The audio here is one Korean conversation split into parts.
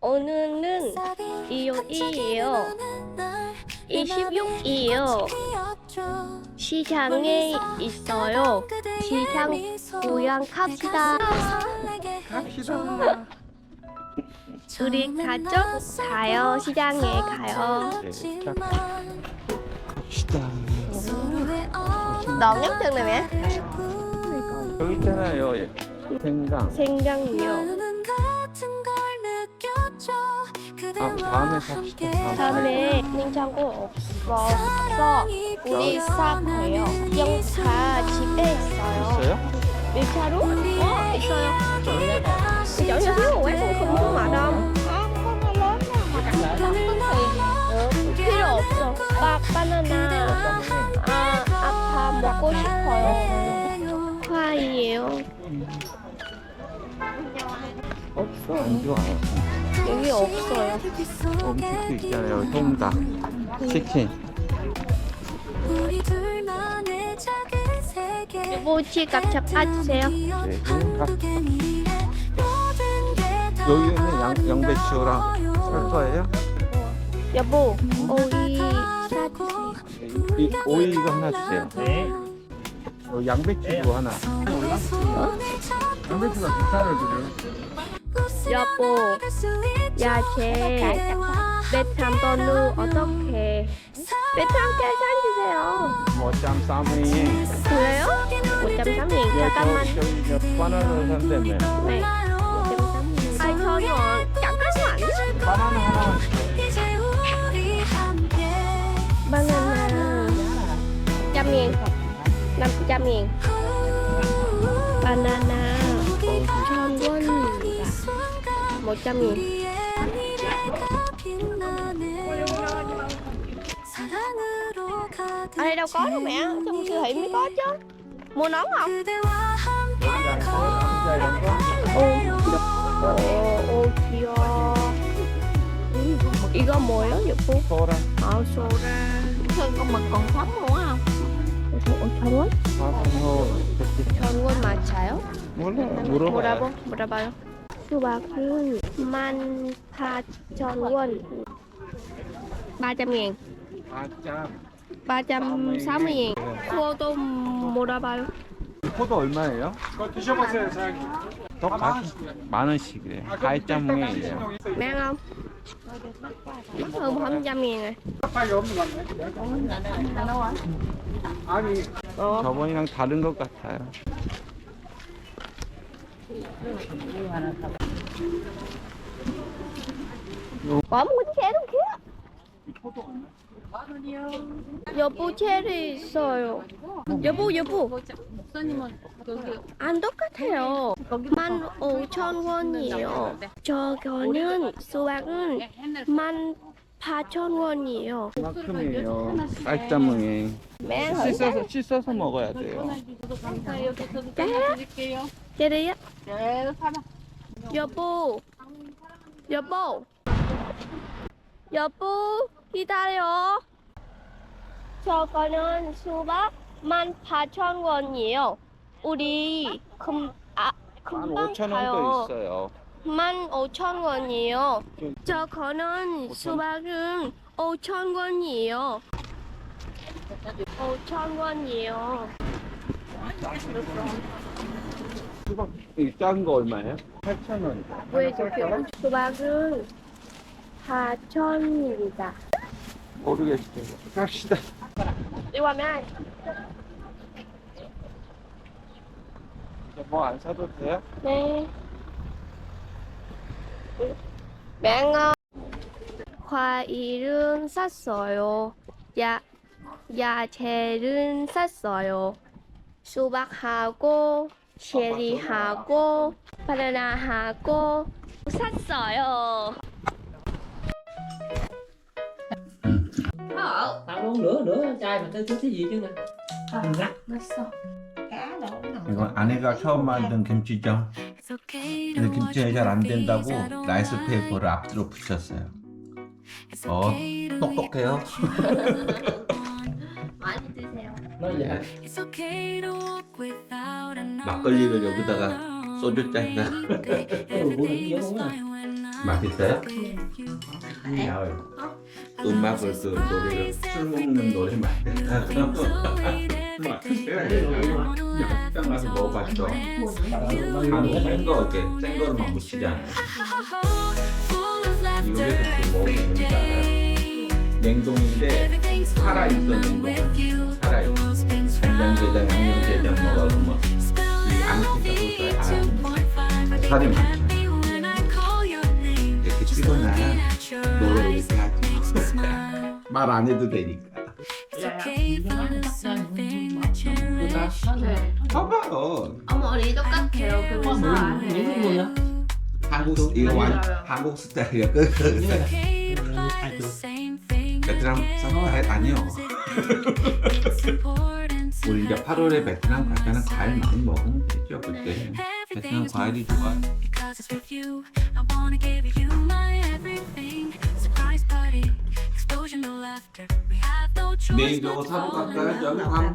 오늘은 일요일이에요. 26일이요. 시장에 있어요. 시장 구경 갑시다. 갑시다. 우리 가족 가요. 시장에 가요. 네, 자, 갑시다. 너무 왜? 여기 있잖아요. 예. 생강. 생강요. 아, 다음에 삽시다. 다음에. 냉장고 없어. 없어. 우리 사고요. 영차 집에 있어요. 있어요? 밀차로? 어, 있어요. Quán không không có mà đâu 필요 없어 바, 바나나 없어 안 좋아요. 여기 없어요 음식도 있잖아요. 통닭, 치킨. 여보 지갑 잡아주세요 네, 밥. 여기는 양, 양배추랑 살 거예요? 여보 오이 사주세요 이, 오이 이거 하나 주세요. 네. 양배추도 하나. 양배추가 비싼을 드려요? 여보 야채 베탐 번우 어떻게 베탐 계산 주세요 뭐짬 쌈이. 그래요? 5.3인 잠깐만 저기 저 바나나 산다며. 네 5.3인 8,000원 잠깐만 바나나 하나. 바나나 trăm nghìn 500nghìn 바나 나 5,000원입니다 100nghìn ở đây đâu có đâu mẹ trong siêu thị mới có chứ mua nón không 오, 오, 오 귀여워 음, 이거 뭐예요 여보? 소라. 아 소라 Thường con mực còn sống luôn á không? 5,000원? 마스노. 1,000원 맞아요? 몰라. 물어봐요. 뭐라고? 물어봐요 수박은 18,000원 300nghìn 아짬. 360nghìn 그거도 물어봐요 포도 얼마예요? 드셔보세요, 사장님. 더 만, 만 원씩이래. 가이짬뽕이에요. mang không? hơn 200nghìn này 파이 없는 거 같네. 아니, 어. 저번이랑 다른 것 같아요. Xe đâu kia 여보 체리 있어요. 여보 여보. 안 똑같아요. 15,000원이에요. 저거는 수박은 18,000원이에요 그만큼이에요. 깔짬뽕에 mẹ 씻어서 씻어서 먹어야 돼요. 저도 네. 네. 여보 여보 여보 기다려 저거는 수박 18,000원이에요 우리 금, 아, 만 금방 오천 가요 원도 있어요. 15,000원이에요 저 거는 수박은 5,000원이에요 5,000원이에요 수박 작은 거 얼마예요? 8천 원. 왜 저렇게 수박은 4,000원입니다 모르겠어요. 갑시다. mấy ai 뭐안 사도 돼요? 네 bạn ơi 과일은 샀어요 야 야채는 샀어요 수박하고 체리하고 바나나하고 샀어요 tao uống nửa nửa chai mà tôi chưa thấy gì chứ nè 이건 아내가 처음 만든 김치전. 근데 김치전이 잘안 된다고 라이스 페이퍼를 앞뒤로 붙였어요. 어, 똑똑해요. 많이 드세요 Nói vậy It's okay to walk without a 막걸리를 여기다가 소주 잔이나 맛있어요? 음악을 그 노래를 술 먹는 노래 맛있다. 딱 가서 먹어봤어. 한국 센거 이렇게 센 거로만 묻히잖아. 이거 왜 그렇게 먹으면 되는지 알아요? 냉동인데 살아있어 냉동. 살아있어. 간장게장, 양념게장 먹어보면 이 살이 많잖아. 이렇게 찍어놔. 노래 이렇게 하지. 말안 해도 되니까. 봐봐요. 어머 우리 똑같아요. 그래서 á 한국 이거 완 한국 스타일이야. 그 베트남 스타일 아니요. 우리 이제 8월에 베트남 갈 때는 과일 많이 먹으면 되죠 그때. 베트남 과일이 좋아. Because it's with you, I wanna give you my everything. Surprise party, explosion of laughter. We have no choice. 내일 but 저거 to 사러 fall 갈까요? 저기. 광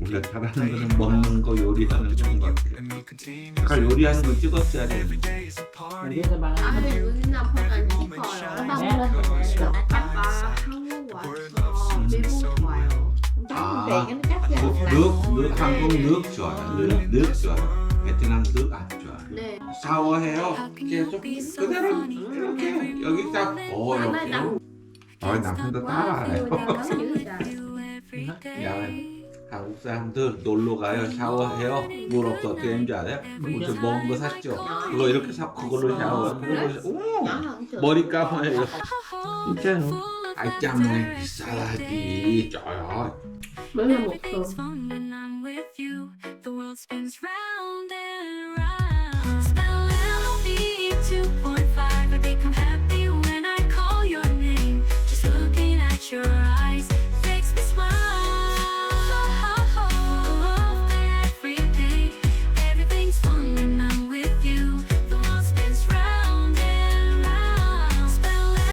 우리가 잘하는 거는 먹는 거 요리하는 continue. 아까 요리하는 거 찍었어야 돼. Every day is a party. Để cho ba 아 근데 여기는 약간 시커요. 아빠 한국 와서 미국 좋아요. 아, 한국 nước 좋아요. nước, nước 좋아요. 베트남 nước 안 좋아요. 네. 샤워해요. 계속 그대로 이렇게 여기 딱, 어 이렇게. 어 남편도 따라해요. 야, 한국 사람들 놀러 가요. 샤워해요. 물 없어 어떻게 되는지 알아요? 무슨 먹은 거 샀죠? 그거 이렇게 사 그걸로 샤워. 그걸로 샤워. 오, 머리 감아요. 진짜요? 아이 짬뽕이 비싸지. 쪄요. 맨날 먹고.